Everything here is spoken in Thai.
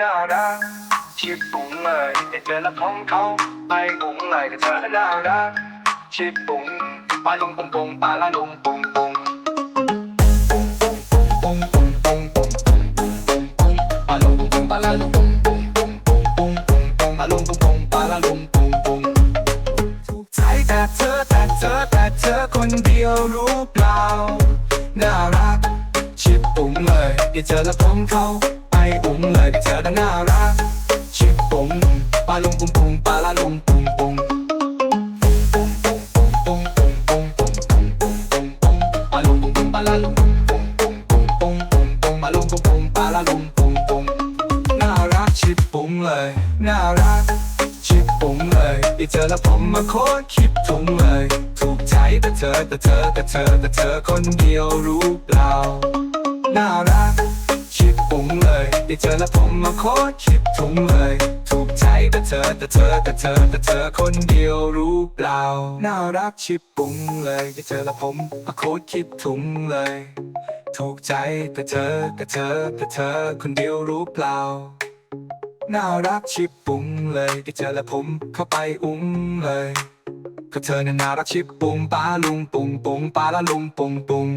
น่ารักชิดปุ๋งเลยเดินละท้องเขาไปปุ๋งเลยก็เธอน่ารักชิดปุ๋งปลาลงปุ่งปุ่งปลาละลงปุ่งปุ่งไปลุงปุ่งปุ่งถูกใจแต่เธอแต่เธอแต่เธอคนเดียวรู้เปล่า น่ารัก ชิดปุ๋งเลยอย่าเจอแล้วผมเขา อุ้มเลยเธอดังน่ารักชิบปุ้งปลาลงปุ้งปุ้มปลาละลงปุ่มปุ่มปลาลงปุ่มปุ่มปลาละลงปุ้มปุ่มปุ่มปุ่มปุ่มปลางปุ่ปุ่มปลาละลงปุ่มปุ่มน่ารักชิบปุ่งเลยน่ารักชิบปุ่มเลยอีเธอแล้วผมมาโคตรคิดถุงเลย ถูกใจแต่เธอแต่เธอแต่เธอแต่เธอคนเดียวรู้เปล่า ฟุ้งเลย ได้เจอแล้วผมมาโคตรคิดถุงเลย ถูกใจแต่เธอแต่เธอแต่เธอแต่เธอคนเดียวรู้เปล่า น่ารักชิบปุ้งเลย ได้เจอแล้วผมมาโคตรคิดถุงเลย ถูกใจแต่เธอแต่เธอแต่เธอคนเดียวรู้เปล่าน่ารักชิบปุ้งเลยได้เจอแล้วผมเข้าไปอุ้งเลยก็เธอน่ารักชิบปุ้งปาลุงปุ้งปุ้งปาละลุงปุ้งปุ้ง